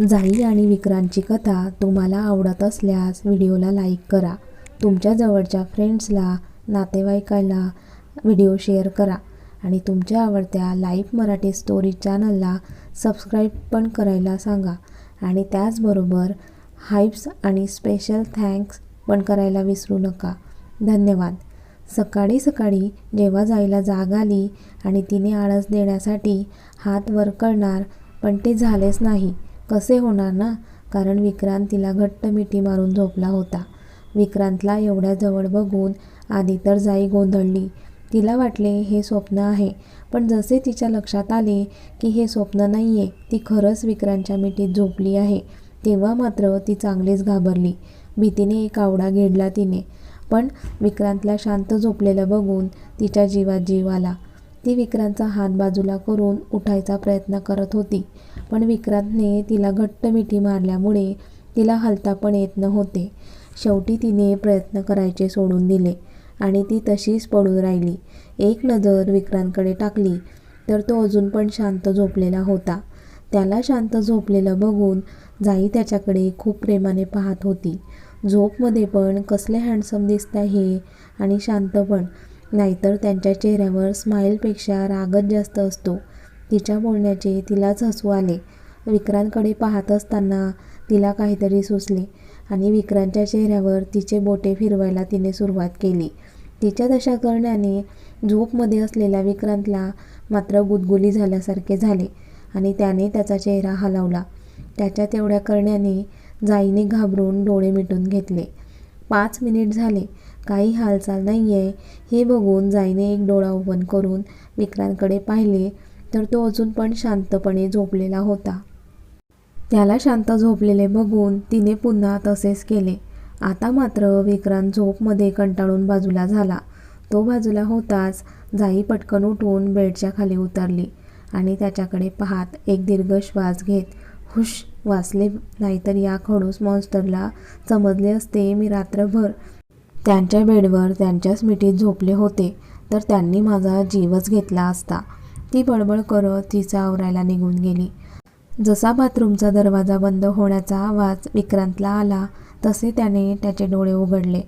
जाई आणि विक्रांतची कथा तुम्हाला आवडत असल्यास व्हिडिओला लाईक करा. तुमच्या जवळच्या फ्रेंड्सला नातेवाईकाला व्हिडिओ शेअर करा आणि तुमच्या आवडत्या लाईफ मराठी स्टोरी चॅनलला सबस्क्राईब पण करायला सांगा. आणि त्याचबरोबर हाईप्स आणि स्पेशल थँक्स पण करायला विसरू नका. धन्यवाद. सकाळी सकाळी जेव्हा जायला जाग आली आणि तिने आळस देण्यासाठी हात वर करणार पण ते झालेच नाही. कसे होणार ना? कारण विक्रांत तिला घट्ट मिठी मारून झोपला होता. विक्रांतला एवढ्या जवळ बघून आधी तर जाई गोंधळली. तिला वाटले हे स्वप्न आहे पण जसे तिच्या लक्षात आले की हे स्वप्न नाही आहे ती खरंच विक्रांतच्या मिठीत झोपली आहे. तेव्हा मात्र ती चांगलीच घाबरली. भीतीने एक आवडा घेडला तिने. पण विक्रांतला शांत झोपलेलं बघून तिच्या जीवात जीव आला. ती विक्रांतचा हात बाजूला करून उठायचा प्रयत्न करत होती. पण विक्रांतने तिला घट्ट मिठी मारल्यामुळे तिला हलता पण येत नव्हते. शेवटी तिने प्रयत्न करायचे सोडून दिले आणि ती तशीच पडून राहिली. एक नजर विक्रांतकडे टाकली तर तो अजून पण शांत झोपलेला होता. त्याला शांत झोपलेलं बघून जाई त्याच्याकडे खूप प्रेमाने पाहत होती. झोपमध्ये पण कसले हँडसम दिसत आहे आणि शांत पण. नाहीतर त्यांच्या चेहऱ्यावर स्माईलपेक्षा रागच जास्त असतो. तिच्या बोलण्याचे तिलाच हसू आले. विक्रांतकडे पाहत असताना तिला काहीतरी सुचले आणि विक्रांतच्या चेहऱ्यावर तिचे बोटे फिरवायला तिने सुरुवात केली. तिच्या तशा करण्याने झोपमध्ये असलेल्या विक्रांतला मात्र गुदगुली झाल्यासारखे झाले आणि त्याने त्याचा चेहरा हलवला. त्याच्या तेवढ्या करण्याने जाईने घाबरून डोळे मिटून घेतले. पाच मिनिट झाले काही हालचाल नाही आहे हे बघून जाईने एक डोळा ओपन करून विक्रांतकडे पाहिले तर तो अजून पण शांतपणे झोपलेला होता. त्याला शांत झोपलेले बघून तिने पुन्हा तसेच केले. आता मात्र विक्रांत झोपमध्ये कंटाळून बाजूला झाला. तो बाजूला होताच जाई पटकन उठून बेडच्या खाली उतरली आणि त्याच्याकडे पाहत एक दीर्घ श्वास घेत हुश वाचले नाहीतर या खडूस मॉन्स्टरला समजले असते मी रात्रभर त्यांच्या बेडवर त्यांच्याच मिठीत झोपले होते तर त्यांनी माझा जीवच घेतला असता. ती बडबड करत तिचा आवरायला निघून गेली. जसा बाथरूमचा दरवाजा बंद होण्याचा आवाज विक्रांतला आला तसे त्याने त्याचे डोळे उघडले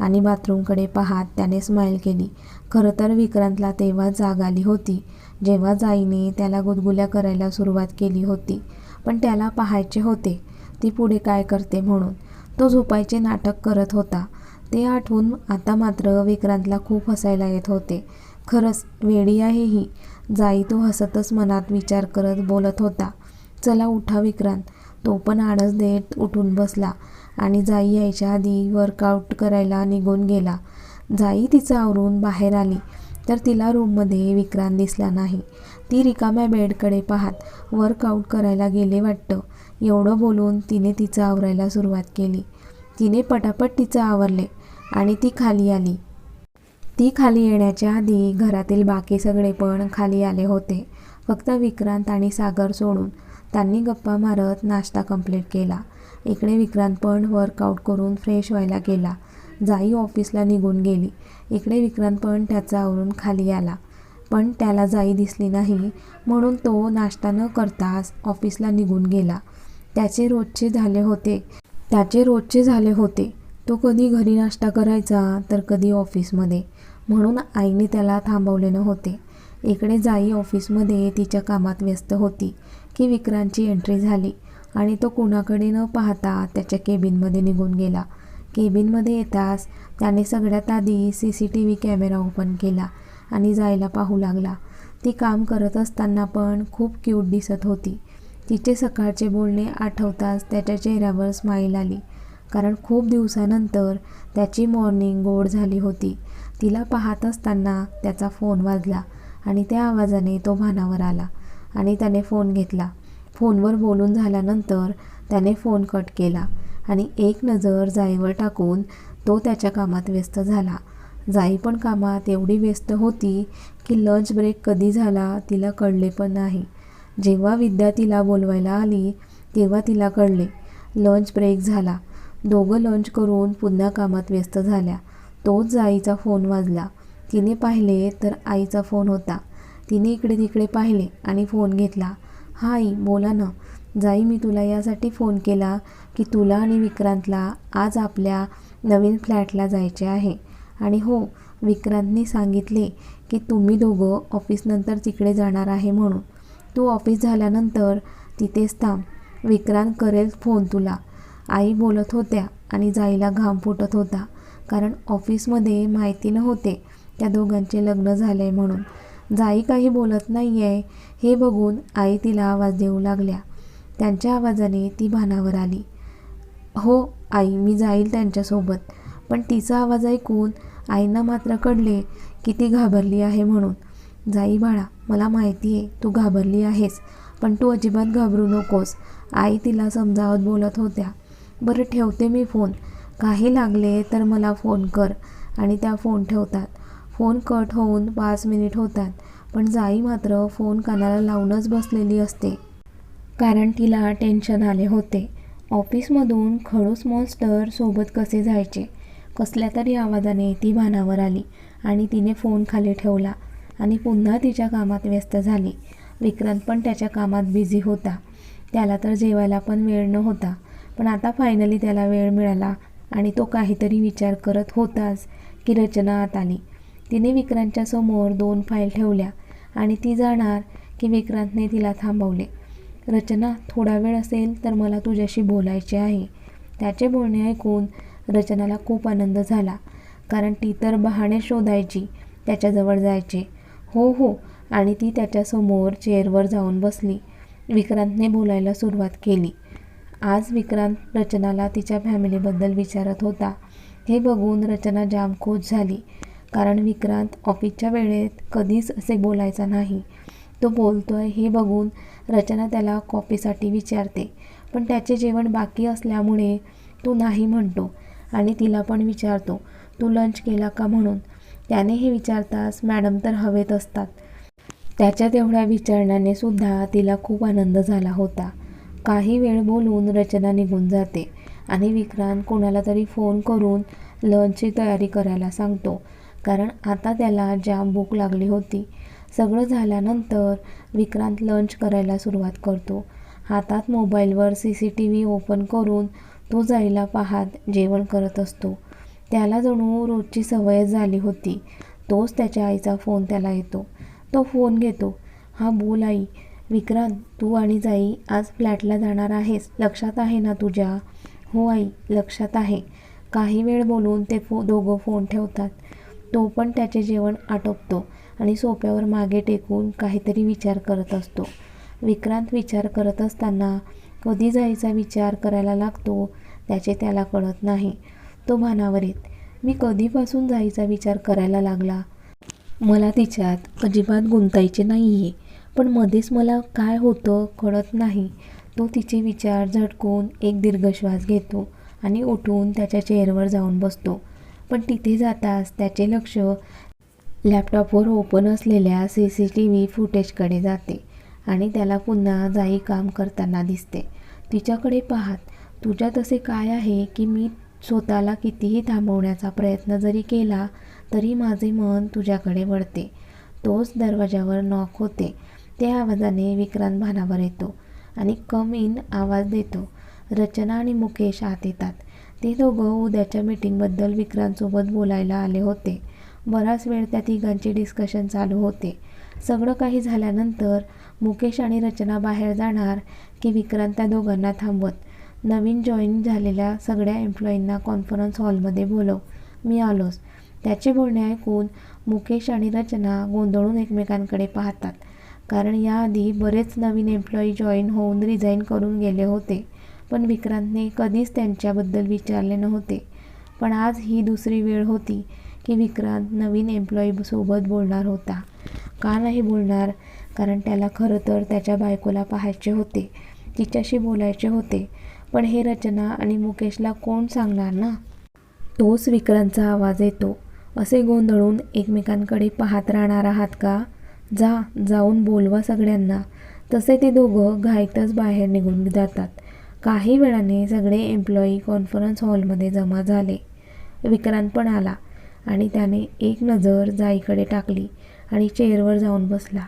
आणि बाथरूमकडे पाहत त्याने स्माईल केली. खरं तर विक्रांतला तेव्हा जाग आली होती जेव्हा जाईने त्याला गुदगुल्या करायला सुरुवात केली होती. पण त्याला पाहायचे होते ती पुढे काय करते म्हणून. तो झोपायचे नाटक करत होता. ते आठवून आता मात्र विक्रांतला खूप हसायला येत होते. खरंच वेडी आहे ही. जाई तो हसतच मनात विचार करत बोलत होता. चला उठा विक्रांत. तो पण आळस देत उठून बसला आणि जाई यायच्या आधी वर्कआउट करायला निघून गेला. जाई तिचं आवरून बाहेर आली. तर तिला रूममध्ये विक्रांत दिसला नाही. ती रिकाम्या बेडकडे पाहत वर्कआउट करायला गेले वाटतं. एवढं बोलून तिने तिचं आवरायला सुरुवात केली. तिने पटापट तिचं आवरले आणि ती खाली आली. ती खाली येण्याच्या आधी घरातील बाकी सगळे पण खाली आले होते. फक्त विक्रांत आणि सागर सोडून त्यांनी गप्पा मारत नाश्ता कंप्लीट केला. इकडे विक्रांत पण वर्कआउट करून फ्रेश व्हायला गेला. जाई ऑफिसला निघून गेली. इकडे विक्रांत पण त्याचा आवरून खाली आला. पण त्याला जाई दिसली नाही म्हणून तो नाश्ता न करताच ऑफिसला निघून गेला. त्याचे रोजचे झाले होते. त्याचे रोजचे झाले होते. तो कधी घरी नाश्ता करायचा तर कधी ऑफिसमध्ये. म्हणून आईने त्याला थांबवले नव्हते. इकडे जाई ऑफिसमध्ये तिच्या कामात व्यस्त होती की विक्रांतची एंट्री झाली आणि तो कुणाकडे न पाहता त्याच्या केबिनमध्ये निघून गेला. केबिनमध्ये येताच त्याने सगळ्यात आधी C C T V camera open केला आणि जायला पाहू लागला. ती काम करत असताना पण खूप क्यूट दिसत होती. तिचे सकाळचे बोलणे आठवताच त्याच्या चेहऱ्यावर स्माईल आली. कारण खूप दिवसानंतर त्याची मॉर्निंग गोड झाली होती. तिला पाहत असताना त्याचा फोन वाजला आणि त्या आवाजाने तो भानावर आला आणि त्याने फोन घेतला. फोनवर बोलून झाल्यानंतर त्याने फोन कट केला आणि एक नजर जाईवर टाकून तो त्याच्या कामात व्यस्त झाला. जाई पण कामात एवढी व्यस्त होती की लंच ब्रेक कधी झाला तिला कळले पण नाही. जेव्हा विद्या तिला बोलवायला आली तेव्हा तिला कळले. लंच ब्रेक झाला. दोघं लंच करून पुन्हा कामात व्यस्त झाल्या. तोच जाईचा फोन वाजला. तिने पाहिले तर आईचा फोन होता. तिने इकडे तिकडे पाहिले आणि फोन घेतला. हा आई बोला ना. जाई मी तुला यासाठी फोन केला की तुला आणि विक्रांतला आज आपल्या नवीन फ्लॅटला जायचे आहे. आणि हो विक्रांतने सांगितले की तुम्ही दोघं ऑफिसनंतर तिकडे जाणार आहे म्हणून. तू ऑफिस झाल्यानंतर तिथेच थांब. विक्रांत करेल फोन तुला. आई बोलत होत्या आणि जाईला घाम फुटत होता. कारण ऑफिसमध्ये माहिती नव्हते त्या दोघांचे लग्न झाले म्हणून. जाई काही बोलत नाही आहे हे बघून आई तिला आवाज देऊ लागल्या. त्यांच्या आवाजाने ती भानावर आली. हो आई मी जाईल त्यांच्यासोबत. पण तिचा आवाज ऐकून आईंना मात्र कळले की ती घाबरली आहे म्हणून. जाई बाळा मला माहिती आहे तू घाबरली आहेस पण तू अजिबात घाबरू नकोस. आई तिला समजावत बोलत होत्या. बरं ठेवते मी फोन. काही लागले तर मला फोन कर. आणि त्या फोन ठेवतात. फोन कट होऊन पाच मिनिट होतात पण जाई मात्र फोन कानाला लावूनच बसलेली असते. कारण तिला टेन्शन आले होते. ऑफिसमधून खडूस मॉन्स्टर सोबत कसे जायचे? कसल्या तरी आवाजाने ती भानावर आली आणि तिने फोन खाली ठेवला. आणि पुन्हा तिच्या कामात व्यस्त झाली. विक्रांत पण त्याच्या कामात बिझी होता. त्याला तर जेवायला पण वेळ नव्हता. पण आता फायनली त्याला वेळ मिळाला आणि तो काहीतरी विचार करत होताच की रचना आत आली. तिने विक्रांतच्या समोर दोन फाईल ठेवल्या आणि ती जाणार की विक्रांतने तिला थांबवले. रचना थोडा वेळ असेल तर मला तुझ्याशी बोलायचे आहे. त्याचे बोलणे ऐकून रचनाला खूप आनंद झाला कारण ती तर बहाणे शोधायची त्याच्याजवळ जायचे. हो हो. आणि ती त्याच्यासमोर चेअरवर जाऊन बसली. विक्रांतने बोलायला सुरुवात केली. आज विक्रांत रचनाला तिच्या फॅमिलीबद्दल विचारत होता. हे बघून रचना जाम खोश झाली. कारण विक्रांत ऑफिसच्या वेळेत कधीच असे बोलायचा नाही. तो बोलतोय हे बघून रचना त्याला कॉफीसाठी विचारते. पण त्याचे जेवण बाकी असल्यामुळे तो नाही म्हणतो आणि तिला पण विचारतो तू लंच केला का म्हणून? त्याने हे विचारताच मॅडम तर हवेत असतात. त्याच्या तेवढ्या विचारण्याने सुद्धा तिला खूप आनंद झाला होता. काही वेळ बोलून रचना निघून जाते आणि विक्रांत कोणाला तरी फोन करून लंचची तयारी करायला सांगतो. कारण आता त्याला जाम भूक लागली होती. सगळं झाल्यानंतर विक्रांत लंच करायला सुरुवात करतो. हातात मोबाईलवर C C T V open करून तो जायला पाहात जेवण करत असतो. त्याला जणू रोजची सवयच झाली होती. तोच त्याच्या आईचा फोन त्याला येतो. तो फोन घेतो. हा बोल आई विक्रांत तू आणि जाई आज फ्लॅटला जाणार आहेस. लक्षात आहे ना तुझ्या? हो आई लक्षात आहे. काही वेळ बोलून ते फो दोघं फोन ठेवतात. तो पण त्याचे जेवण आटोपतो आणि सोप्यावर मागे टेकून काहीतरी विचार करत असतो. विक्रांत विचार करत असताना कधी जायचा विचार करायला लागतो त्याचे त्याला कळत नाही. तो भानावर येत मी कधीपासून जायचा विचार करायला लागला? मला तिच्यात अजिबात गुंतायचे नाही आहे पण मध्येच मला काय होतं कळत नाही. तो तिचे विचार झटकून एक दीर्घ श्वास घेतो आणि उठून त्याच्या चेअरवर जाऊन बसतो. पण तिथे जाताच त्याचे लक्ष लॅपटॉपवर ओपन असलेल्या सी सी टी व्ही फुटेजकडे जाते आणि त्याला पुन्हा जाई काम करताना दिसते. तिच्याकडे पाहत तुझ्यात असे काय आहे की मी स्वतःला कितीही थांबवण्याचा प्रयत्न जरी केला तरी माझे मन तुझ्याकडे वळते. तोच दरवाजावर नॉक होते. त्या आवाजाने विक्रांत भानावर येतो आणि कम इन आवाज देतो. रचना आणि मुकेश आत येतात. ते दोघं उद्याच्या मीटिंगबद्दल विक्रांतसोबत बोलायला आले होते. बराच वेळ त्या तिघांचे डिस्कशन चालू होते. सगळं काही झाल्यानंतर मुकेश आणि रचना बाहेर जाणार की विक्रांत त्या दोघांना थांबवत. नवीन जॉईन झालेल्या सगळ्या एम्प्लॉईंना कॉन्फरन्स हॉलमध्ये बोलव. मी आलोच. त्याचे बोलणे ऐकून मुकेश आणि रचना गोंधळून एकमेकांकडे पाहतात. कारण याआधी बरेच नवीन एम्प्लॉई जॉईन होऊन रिझाईन करून गेले होते. पण विक्रांतने कधीच त्यांच्याबद्दल विचारले नव्हते. पण आज ही दुसरी वेळ होती की विक्रांत नवीन एम्प्लॉईसोबत बोलणार होता. का नाही बोलणार? कारण त्याला खरं तर त्याच्या बायकोला पाहायचे होते. तिच्याशी बोलायचे होते. पण हे रचना आणि मुकेशला कोण सांगणार ना? तोच विक्रांतचा आवाज येतो. असे गोंधळून एकमेकांकडे पाहत राहणार आहात का? जा जाऊन बोलवा सगळ्यांना. तसे ते दोघं घाईतच बाहेर निघून जातात. काही वेळाने सगळे एम्प्लॉई कॉन्फरन्स हॉलमध्ये जमा झाले. विक्रांत पण आला आणि त्याने एक नजर जाईकडे टाकली आणि चेअरवर जाऊन बसला.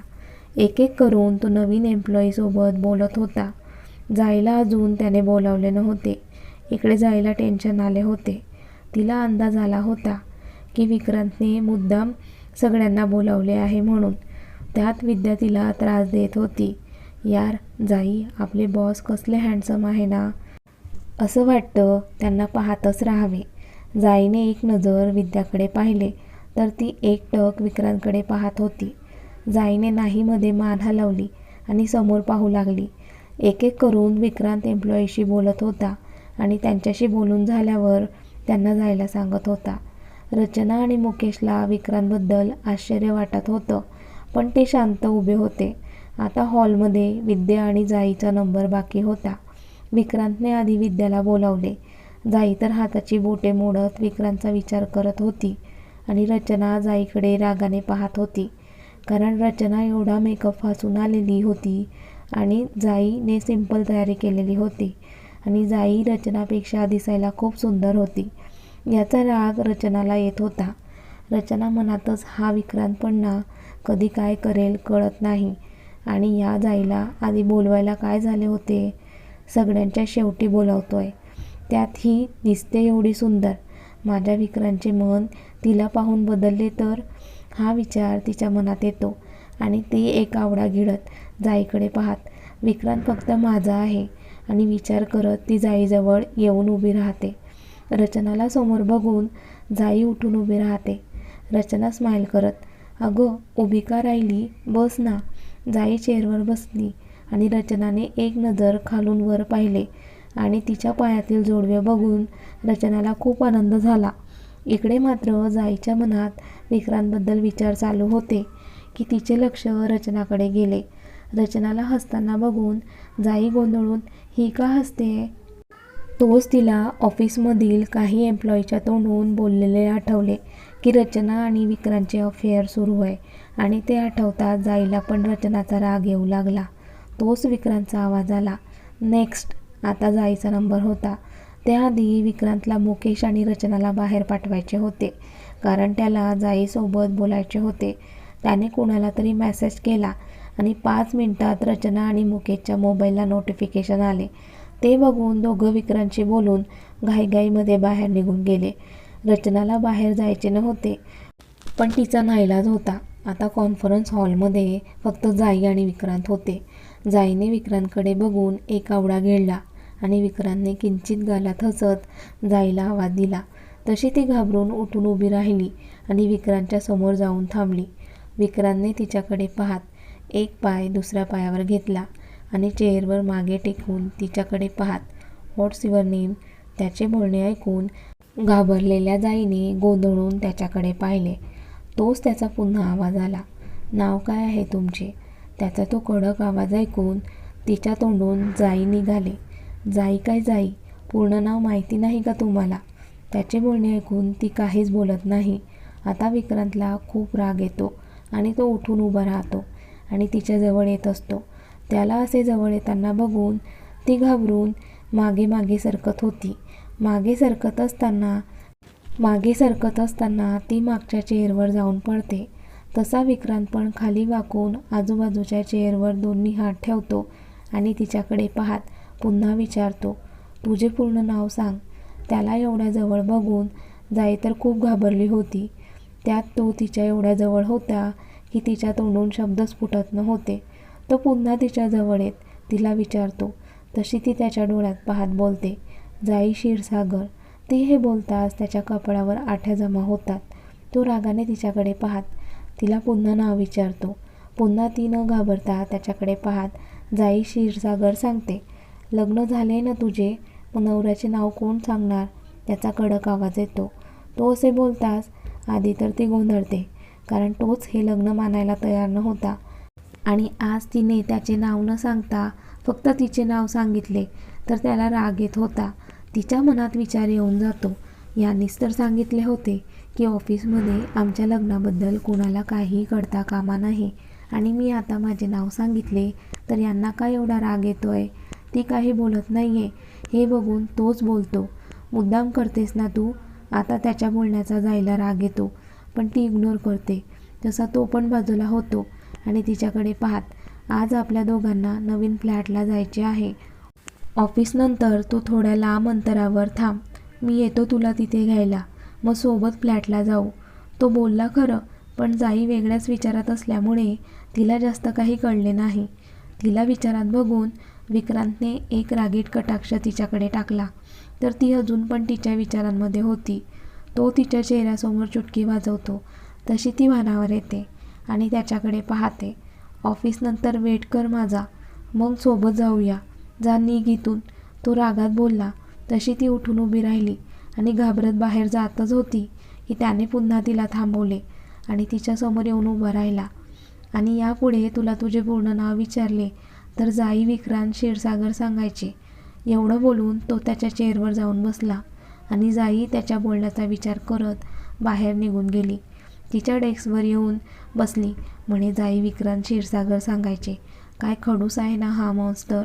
एक एक करून तो नवीन एम्प्लॉईसोबत बोलत होता. जायला अजून त्याने बोलावले नव्हते. इकडे जायला टेन्शन आले होते. तिला अंदाज आला होता की विक्रांतने मुद्दाम सगळ्यांना बोलावले आहे म्हणून. त्यात विद्या तिला त्रास देत होती. यार जाई आपले बॉस कसले हँडसम आहे ना? असं वाटतं त्यांना पाहतच राहावे. जाईने एक नजर विद्याकडे पाहिले तर ती एकटक विक्रांतकडे पाहत होती. जाईने नाहीमध्ये मान हलवली आणि समोर पाहू लागली. एक एक करून विक्रांत एम्प्लॉईशी बोलत होता आणि त्यांच्याशी बोलून झाल्यावर त्यांना जायला सांगत होता. रचना आणि मुकेशला विक्रांतबद्दल आश्चर्य वाटत होतं पण ते शांत उभे होते. आता हॉलमध्ये विद्या आणि जाईचा नंबर बाकी होता. विक्रांतने आधी विद्याला बोलावले. जाई तर हाताची बोटे मोडत विक्रांतचा विचार करत होती आणि रचना जाईकडे रागाने पाहत होती. कारण रचना एवढा मेकअप फासून आलेली होती आणि जाईने सिंपल तयारी केलेली होती. आणि जाई रचनापेक्षा दिसायला खूप सुंदर होती. याचा राग रचनाला येत होता. रचना मनातच हा विक्रांतपणा कधी काय करेल कळत नाही. आणि या जाईला आधी बोलवायला काय झाले होते? सगळ्यांच्या शेवटी बोलावतोय. त्यात ही दिसते एवढी सुंदर. माझ्या विक्रांतचे मन तिला पाहून बदलले तर हा विचार तिच्या मनात येतो. आणि ती एक आवडा गिळत जाईकडे पाहत. विक्रांत फक्त माझा आहे आणि विचार करत ती जाईजवळ येऊन उभी राहते. रचनाला समोर बघून जाई उठून उभी राहते. रचना स्माईल करत अगं उभी का राहिली? बस ना. जाई चेअरवर बसली आणि रचनाने एक नजर खालून वर पाहिले आणि तिच्या पायातील जोडवे बघून रचनाला खूप आनंद झाला. इकडे मात्र जाईच्या मनात विक्रांतबद्दल विचार चालू होते. की तिचे लक्ष रचनाकडे गेले. रचनाला हसताना बघून जाई गोंधळून ही का हसते? तोच तिला ऑफिसमधील काही एम्प्लॉईच्या तोंडून बोललेले आठवले की रचना आणि विक्रांतचे अफेअर सुरू आहे आणि ते आठवतात जाईला पण रचनाचा राग येऊ लागला. तोच विक्रांतचा आवाज आला नेक्स्ट आता जाईचा नंबर होता. त्याआधी विक्रांतला मुकेश आणि रचनाला बाहेर पाठवायचे होते कारण त्याला जाईसोबत बोलायचे होते. त्याने कोणाला तरी मेसेज केला आणि पाच मिनिटात रचना आणि मुकेशच्या मोबाईलला नोटिफिकेशन आले. ते बघून दोघं विक्रांतशी बोलून घाईघाईमध्ये बाहेर निघून गेले. रचनाला बाहेर जायचे नव्हते पण तिचा नाईलाज होता. आता कॉन्फरन्स हॉलमध्ये फक्त जाई आणि विक्रांत होते. जाईने विक्रांतकडे बघून एक आवडा गिळला आणि विक्रांतने किंचित गालात हसत जाईला आवाज दिला. तशी ती घाबरून उठून उभी राहिली आणि विक्रांतच्या समोर जाऊन थांबली. विक्रांतने तिच्याकडे पाहत एक पाय दुसऱ्या पायावर घेतला आणि चेअरवर मागे टेकून तिच्याकडे पाहत व्हॉट्स युअर नेम त्याचे बोलणे ऐकून घाबरलेल्या जाईने गोंधळून त्याच्याकडे पाहिले. तोच त्याचा पुन्हा आवाज आला. नाव काय आहे तुमचे? त्याचा तो कडक आवाज ऐकून तिच्या तोंडून जाई निघाले. जाई काय जाई? पूर्ण नाव माहिती नाही का तुम्हाला? त्याचे बोलणे ऐकून ती काहीच बोलत नाही. आता विक्रांतला खूप राग येतो. आणि तो उठून उभा राहतो आणि तिच्या जवळ येत असतो. त्याला असे जवळ येताना बघून ती घाबरून मागे मागे सरकत होती. मागे सरकत असताना मागे सरकत असताना ती मागच्या चेअरवर जाऊन पडते. तसा विक्रांत पण खाली वाकून आजूबाजूच्या चेअरवर दोन्ही हात ठेवतो आणि तिच्याकडे पाहत पुन्हा विचारतो तुझे पूर्ण नाव सांग. त्याला एवढ्या जवळ बघून जाई तर खूप घाबरली होती. त्यात तो तिच्या एवढ्या जवळ होता की तिच्या तोंडून शब्दच फुटत नव्हते. तो पुन्हा तिच्या जवळ येत तिला विचारतो तशी ती त्याच्या डोळ्यात पाहत बोलते. जाई क्षीरसागर. ती हे बोलताच त्याच्या कपडावर आठ्या जमा होतात. तो रागाने तिच्याकडे पाहत तिला पुन्हा नाव विचारतो. पुन्हा ती न घाबरता त्याच्याकडे पाहत जाई क्षीरसागर सांगते. लग्न झाले ना तुझे? मग नवऱ्याचे नाव कोण सांगणार? त्याचा कडक आवाज येतो. तो असे बोलताच आधी तर ती गोंधळते कारण तोच हे लग्न मानायला तयार नव्हता. आणि आज तिने त्याचे नाव न सांगता फक्त तिचे नाव सांगितले तर त्याला राग येत होता. तिच्या मनात विचार येऊन जातो. यांनीच तर सांगितले होते की ऑफिसमध्ये आमच्या लग्नाबद्दल कोणाला काही कळता कामा नाही आणि मी आता माझे नाव सांगितले तर यांना काय एवढा राग येतो आहे ती काही बोलत नाही आहे हे बघून तोच बोलतो. मुद्दाम करतेस ना तू? आता त्याच्या बोलण्याचा जायला राग येतो पण ती इग्नोर करते. तसा तो पण बाजूला होतो आणि तिच्याकडे पाहत आज आपल्या दोघांना नवीन फ्लॅटला जायचे आहे. ऑफिसनंतर तो थोड्या लांब अंतरावर थांब. मी येतो तुला तिथे घ्यायला. मग सोबत फ्लॅटला जाऊ. तो बोलला खरं पण जाई वेगळ्याच विचारात असल्यामुळे तिला जास्त काही कळले नाही. तिला विचारात बघून विक्रांतने एक रागीट कटाक्ष तिच्याकडे टाकला. तर ती अजून पण तिच्या विचारांमध्ये होती. तो तिच्या चेहऱ्यासमोर चुटकी वाजवतो. तशी ती भानावर येते आणि त्याच्याकडे पाहते. ऑफिसनंतर वेट कर माझा. मग सोबत जाऊया. जा निगीतून तो रागात बोलला. तशी ती उठून उभी राहिली आणि घाबरत बाहेर जातच होती की त्याने पुन्हा तिला थांबवले आणि तिच्यासमोर येऊन उभा राहिला. आणि यापुढे तुला तुझे पूर्ण नाव विचारले तर जाई विक्रांत क्षीरसागर सांगायचे. एवढं बोलून तो त्याच्या चेअरवर जाऊन बसला आणि जाई त्याच्या बोलण्याचा विचार करत बाहेर निघून गेली. तिच्या डेस्कवर येऊन बसली. म्हणे जाई विक्रांत क्षीरसागर सांगायचे. काय खडूस आहे ना हा मॉन्स्टर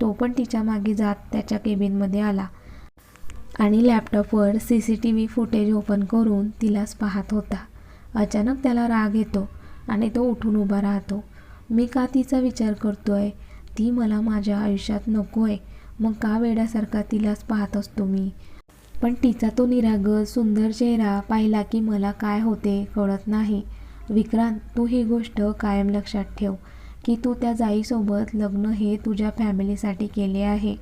तो पण तिच्यामागे जात त्याच्या केबिनमध्ये आला आणि लॅपटॉपवर C C T V footage open करून तिलाच पाहत होता. अचानक त्याला राग येतो आणि तो उठून उभा राहतो. मी का तिचा विचार करतोय? ती मला माझ्या आयुष्यात नको आहे मग का वेड्यासारखा तिलाच पाहत असतो मी? पण तिचा तो निरागस सुंदर चेहरा पाहिला की मला काय होते कळत नाही. विक्रांत तू ही गोष्ट कायम लक्षात ठेव की तू त्या जाईसोबत लग्न हे तुझ्या फॅमिलीसाठी केले आहे.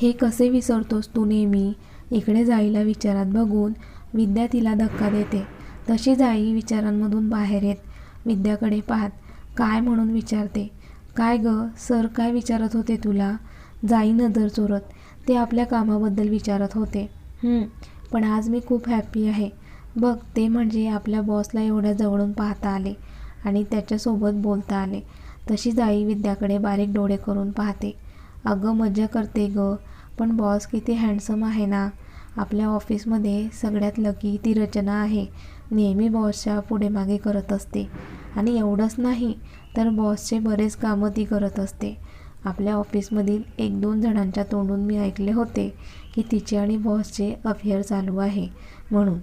हे कसे विसरतोस तू नेहमी? इकडे जाईला विचारात बघून विद्या तिला धक्का देते. तशी जाई विचारांमधून बाहेर येत विद्याकडे पाहत काय? म्हणून विचारते. काय ग? सर काय विचारत होते तुला? जाई नजर चोरत ते आपल्या कामाबद्दल विचारत होते. पण आज मी खूप हॅप्पी आहे. बघ ते म्हणजे आपल्या बॉसला एवढ्या जवळून पाहता आले आणि त्याच्यासोबत बोलता आले. तशी जाई विद्याकडे बारीक डोळे करून पाहते. अगं मज्जा करते ग पण बॉस किती हँडसम आहे ना. आपल्या ऑफिसमध्ये सगळ्यात लकी ती रचना आहे. नेहमी बॉसच्या पुढे मागे करत असते. आणि एवढंच नाही तर बॉसचे बरेच कामं ती करत असते. आपल्या ऑफिसमधील एक दोन जणांच्या तोंडून मी ऐकले होते की तिचे आणि बॉसचे अफेअर चालू आहे म्हणून.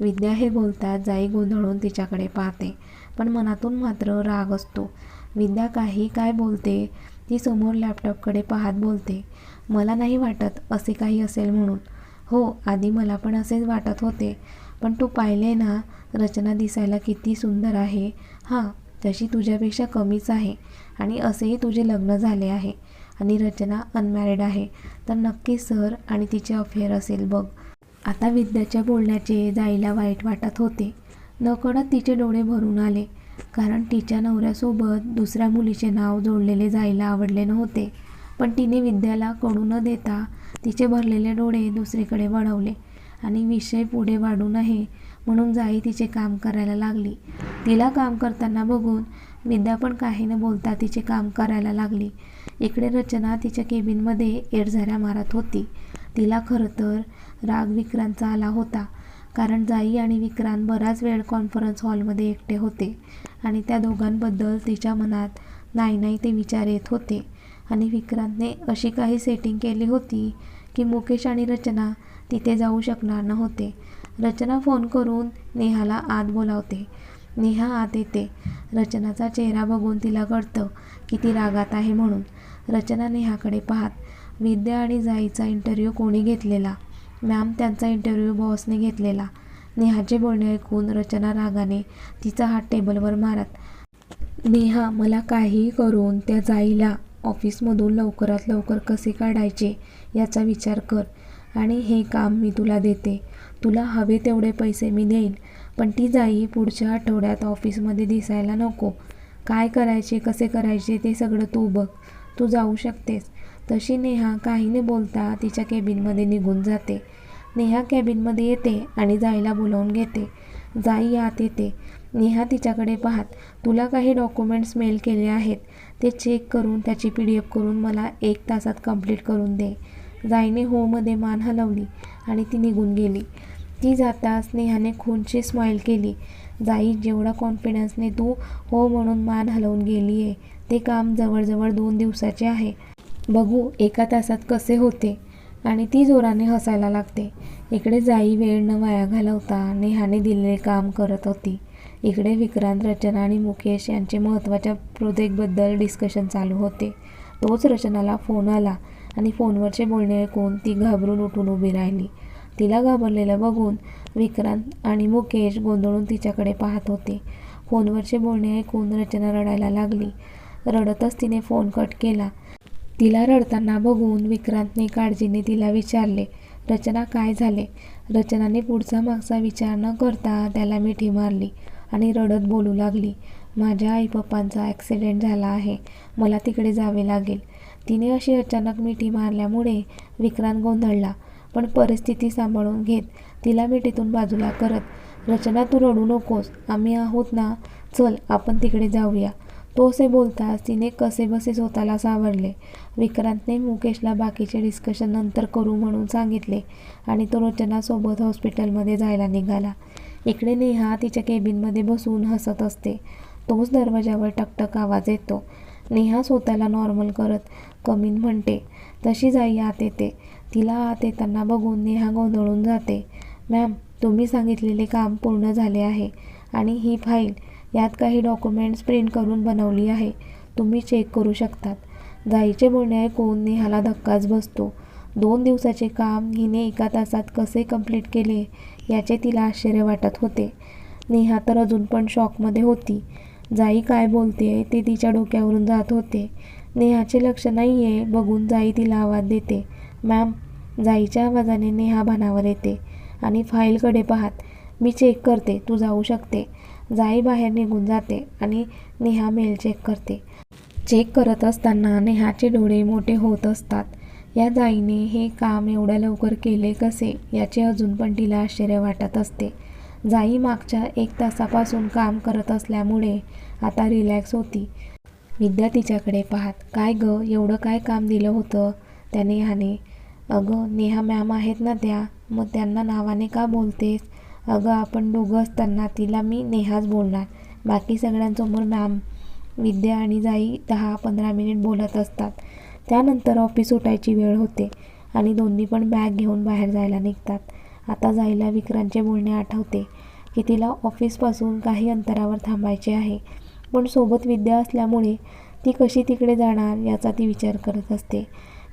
विद्या हे बोलतात जाई गोंधळून तिच्याकडे पाहते पण मनातून मात्र राग असतो. विद्या काही काय बोलते ती समोर लॅपटॉपकडे पाहत बोलते मला नाही वाटत असे काही असेल म्हणून. हो आधी मला पण असेच वाटत होते पण तू पाहिले ना रचना दिसायला किती सुंदर आहे. हां तशी तुझ्यापेक्षा कमीच आहे आणि असेही तुझे लग्न झाले आहे आणि रचना अनमॅरिड आहे. तर नक्की सर आणि तिचे अफेअर असेल बघ. आता विद्याच्या बोलण्याचे जाईला वाईट वाटत होते. नकळत तिचे डोळे भरून आले. कारण तिच्या नवऱ्यासोबत दुसऱ्या मुलीचे नाव जोडलेले जायला आवडले नव्हते. पण तिने विद्याला कळू न देता तिचे भरलेले डोळे दुसरीकडे वळवले आणि विषय पुढे वाढू नये म्हणून जाई तिचे काम करायला लागली. तिला काम करताना बघून विद्या पण काही न बोलता तिचे काम करायला लागली. इकडे रचना तिच्या केबिनमध्ये एडझऱ्या मारत होती. तिला खरं तर राग विक्रांतचा आला होता कारण जाई आणि विक्रांत बराच वेळ कॉन्फरन्स हॉलमध्ये एकटे होते आणि त्या दोघांबद्दल तिच्या मनात नाही नाही ते विचार येत होते. आणि विक्रांतने अशी काही सेटिंग केली होती की मुकेश आणि रचना तिथे जाऊ शकणार नव्हते. रचना फोन करून नेहाला आत बोलावते. नेहा आत येते. रचनाचा चेहरा बघून तिला कळतं की ती रागात आहे म्हणून. रचना नेहाकडे पाहत विद्या आणि जाईचा इंटरव्ह्यू कोणी घेतलेला? मॅम त्यांचा इंटरव्ह्यू बॉसने घेतलेला. नेहाचे बोलणे ऐकून रचना रागाने तिचा हात टेबलवर मारत नेहा मला काहीही करून त्या जाईला ऑफिसमधून लवकरात लवकर कसे काढायचे याचा विचार कर आणि हे काम मी तुला देते. तुला हवे तेवढे पैसे मी देईन पण ती जाई पुढच्या आठवड्यात ऑफिसमध्ये दिसायला नको. काय करायचे कसे करायचे ते सगळं तू बघ. तू जाऊ शकतेस. तशी नेहा काही न बोलता तिच्या केबिनमध्ये निघून जाते. नेहा केबिनमध्ये येते आणि जाईला बोलावून घेते. जाई आत येते. नेहा तिच्याकडे पाहत तुला काही डॉक्युमेंट्स मेल केले आहेत. ते चेक करून त्याची पी डी एफ करून मला एक तासात कंप्लीट करून दे. जाईने होमध्ये मान हलवली आणि ती निघून गेली. ती जाता स्नेहाने खूनची स्माईल केली. जाई जेवढा कॉन्फिडन्सने तू हो म्हणून मान हलवून गेली आहे ते काम जवळजवळ दोन दिवसाचे आहे. बघू एका तासात कसे होते. आणि ती जोराने हसायला लागते. इकडे जाई वेळ न वाया घालवता नेहाने दिलेले काम करत होती. इकडे विक्रांत रचना आणि मुकेश यांचे महत्त्वाच्या प्रोजेक्टबद्दल डिस्कशन चालू होते. तोच रचनाला फोन आला आणि फोनवरचे बोलणे ऐकून ती घाबरून उठून उभी राहिली. तिला घाबरलेलं बघून विक्रांत आणि मुकेश गोंधळून तिच्याकडे पाहत होते. फोनवरचे बोलणे ऐकून रचना रडायला लागली. रडतच तिने फोन कट केला. तिला रडताना बघून विक्रांतने काळजीने तिला विचारले रचना काय झाले? रचनाने पुढचा मागचा विचार न करता त्याला मिठी मारली आणि रडत बोलू लागली माझ्या आई पप्पांचा ॲक्सिडेंट झाला आहे मला तिकडे जावे लागेल. तिने अशी अचानक मिठी मारल्यामुळे विक्रांत गोंधळला. पण परिस्थिती सांभाळून घेत तिला मिठीतून बाजूला करत रचना तू रडू नकोस. आम्ही आहोत ना. चल आपण तिकडे जाऊया. तो असे बोलताच तिने कसे बसे स्वतःला सावरले. विक्रांतने मुकेशला बाकीचे डिस्कशन नंतर करू म्हणून सांगितले आणि तो रचनासोबत हॉस्पिटलमध्ये जायला निघाला. इकडे नेहा तिच्या केबिनमध्ये बसून हसत असते. तोच दरवाजावर टकटक आवाज येतो. नेहा स्वतःला नॉर्मल करत कमीन म्हणते तशी जाई आत येते. तिला आत येताना बघून नेहा गोंधळून जाते. मॅम तुम्ही सांगितलेले काम पूर्ण झाले आहे आणि ही फाईल यात काही डॉक्युमेंट्स प्रिंट करून बनवली आहे. तुम्ही चेक करू शकतात. जाईचे बोलणे ऐकून नेहाला धक्काच बसतो. दोन दिवसाचे काम हिने एका तासात कसे कंप्लीट केले याचे तिला आश्चर्य वाटत होते. नेहा तर अजून पण शॉकमध्ये होती. जाई काय बोलते ते तिच्या डोक्यावरून जात होते. नेहाचे लक्ष नाही आहे बघून जाई तिला आवाज देते. मॅम जाईच्या आवाजाने नेहा भानावर येते. आणि फाईलकडे पाहत मी चेक करते तू जाऊ शकते. जाई बाहेर निघून जाते आणि नेहा मेल चेक करते. चेक करत असताना नेहाचे डोळे मोठे होत असतात. या जाईने हे काम एवढ्या लवकर केले कसे याचे अजून पण तिला आश्चर्य वाटत असते. जाई मागच्या एक तासापासून काम करत असल्यामुळे आता रिलॅक्स होती. विद्या तिच्याकडे पाहत काय गं एवढं काय काम दिलं होतं? त्या नेहाने अगं नेहा मॅम आहेत ना त्या. मग त्यांना नावाने का बोलतेस? अगं आपण दोघं असताना तिला मी नेहाच बोलणार. बाकी सगळ्यांसमोर मॅम विद्या आणि जाई दहा पंधरा मिनिट बोलत असतात. त्यानंतर ऑफिस सुटायची वेळ होते आणि दोन्ही पण बॅग घेऊन बाहेर जायला निघतात. आता जायला विक्रांतचे बोलणे आठवते की तिला ऑफिसपासून काही अंतरावर थांबायचे आहे. पण सोबत विद्या असल्यामुळे ती कशी तिकडे जाणार याचा ती विचार करत असते.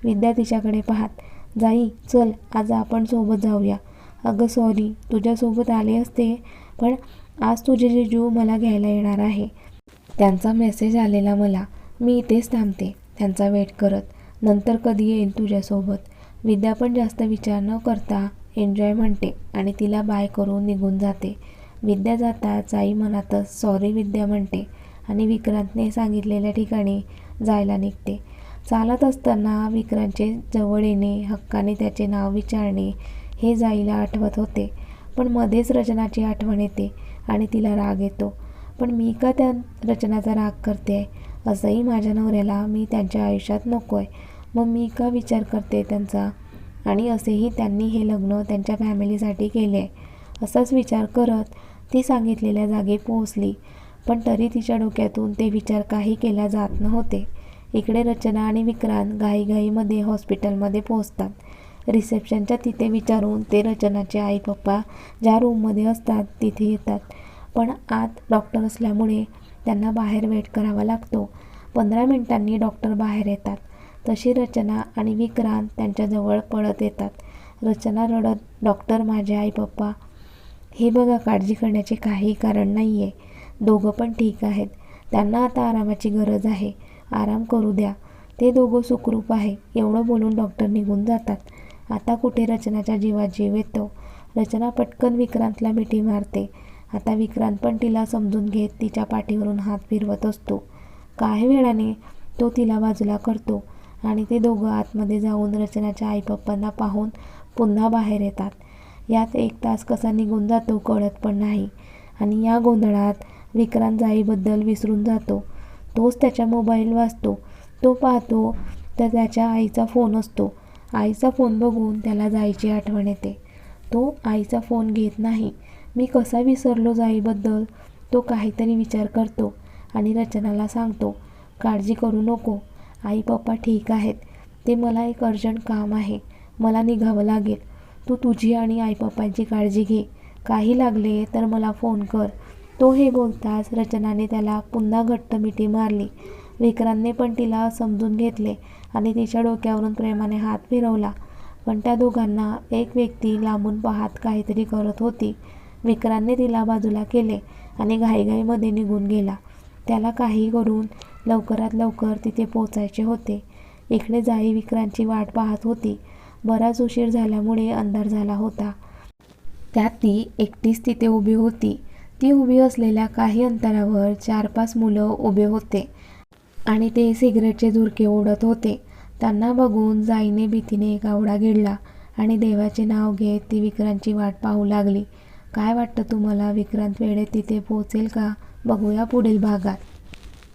विद्या तिच्याकडे पाहत जाई चल आज आपण सोबत जाऊया. अगं सॉरी तुझ्यासोबत आले असते पण आज तुझे जेजू मला घ्यायला येणार आहे. त्यांचा मेसेज आलेला मला. मी इथेच थांबते त्यांचा वेट करत. नंतर कधी येईल तुझ्यासोबत? विद्या पण जास्त विचार न करता एन्जॉय म्हणते आणि तिला बाय करून निघून जाते. विद्या जाताच आई मनातच सॉरी विद्या म्हणते आणि विक्रांतने सांगितलेल्या ठिकाणी जायला निघते. चालत असताना विक्रांतचे जवळ येणे हक्काने त्याचे नाव विचारणे हे जाईला आठवत होते. पण मध्येच रचनाची आठवण येते आणि तिला राग येतो. पण मी का त्या रचनाचा राग करते आहे असंही माझ्या नवऱ्याला मी त्यांच्या आयुष्यात नको आहे मग मी का विचार करते त्यांचा? आणि असेही त्यांनी हे लग्न त्यांच्या फॅमिलीसाठी केले आहे असाच विचार करत ती सांगितलेल्या जागी पोहोचली. पण तरी तिच्या डोक्यातून ते विचार काही केल्या जात नव्हते. इकडे रचना आणि विक्रांत घाईघाईमध्ये हॉस्पिटलमध्ये पोहोचतात. रिसेप्शनच्या तिथे विचारून ते रचनाचे आई पप्पा ज्या रूममध्ये असतात तिथे येतात. पण आत डॉक्टर असल्यामुळे त्यांना बाहेर वेट करावा लागतो. पंधरा मिनिटांनी डॉक्टर बाहेर येतात. तशी रचना आणि विक्रांत त्यांच्याजवळ पळत येतात. रचना रडत डॉक्टर माझे आई पप्पा हे बघा काळजी करण्याचे काही कारण नाही आहे दोघं पण ठीक आहेत. त्यांना आता आरामाची गरज आहे. आराम करू द्या. ते दोघं सुखरूप आहे. एवढं बोलून डॉक्टर निघून जातात. आता कुठे रचनाच्या जीवात जीव येतो? रचना पटकन विक्रांतला मिठी मारते. आता विक्रांत पण तिला समजून घेत तिच्या पाठीवरून हात फिरवत असतो. काही वेळाने तो तिला बाजूला करतो आणि ते दोघं आतमध्ये जाऊन रचनाच्या आईपप्पांना पाहून पुन्हा बाहेर येतात. यात एक तास कसा निघून जातो कळत पण नाही. आणि या गोंधळात विक्रांत जाईबद्दल विसरून जातो. तोच त्याच्या मोबाईल वाचतो तो पाहतो तर त्याच्या आईचा फोन असतो. आईचा फोन बघून त्याला जायची आठवण येते. तो आईचा फोन घेत नाही. मी कसा विसरलो जाईबद्दल तो काहीतरी विचार करतो आणि रचनाला सांगतो काळजी करू नको. आई पप्पा ठीक आहेत. ते मला एक अर्जंट काम आहे. मला निघावं लागेल. तू तुझी आणि आई पप्पांची काळजी घे. काही लागले तर मला फोन कर. तो हे बोलताच रचनाने त्याला पुन्हा घट्ट मिठी मारली. विक्रांतने पण तिला समजून घेतले आणि तिच्या डोक्यावरून प्रेमाने हात फिरवला. पण त्या दोघांना एक व्यक्ती लांबून पाहत काहीतरी करत होती. विक्रांतने तिला बाजूला केले आणि घाईघाईमध्ये निघून गेला. त्याला काही करून लवकरात लवकर तिथे पोचायचे होते. इकडे जाई विक्रांतची वाट पाहत होती. बराच उशीर झाल्यामुळे अंधार झाला होता. त्यात ती एकटीच तिथे उभी होती. ती उभी असलेल्या काही अंतरावर चार पाच मुलं उभे होते आणि ते सिगरेटचे झुरके ओढत होते. त्यांना बघून जाईने भीतीने एक आवडा गिळला आणि देवाचे नाव घेत ती विक्रांतची वाट पाहू लागली. काय वाटतं तुम्हाला? विक्रांत वेळेत तिथे पोहोचेल का? बघूया पुढील भागात.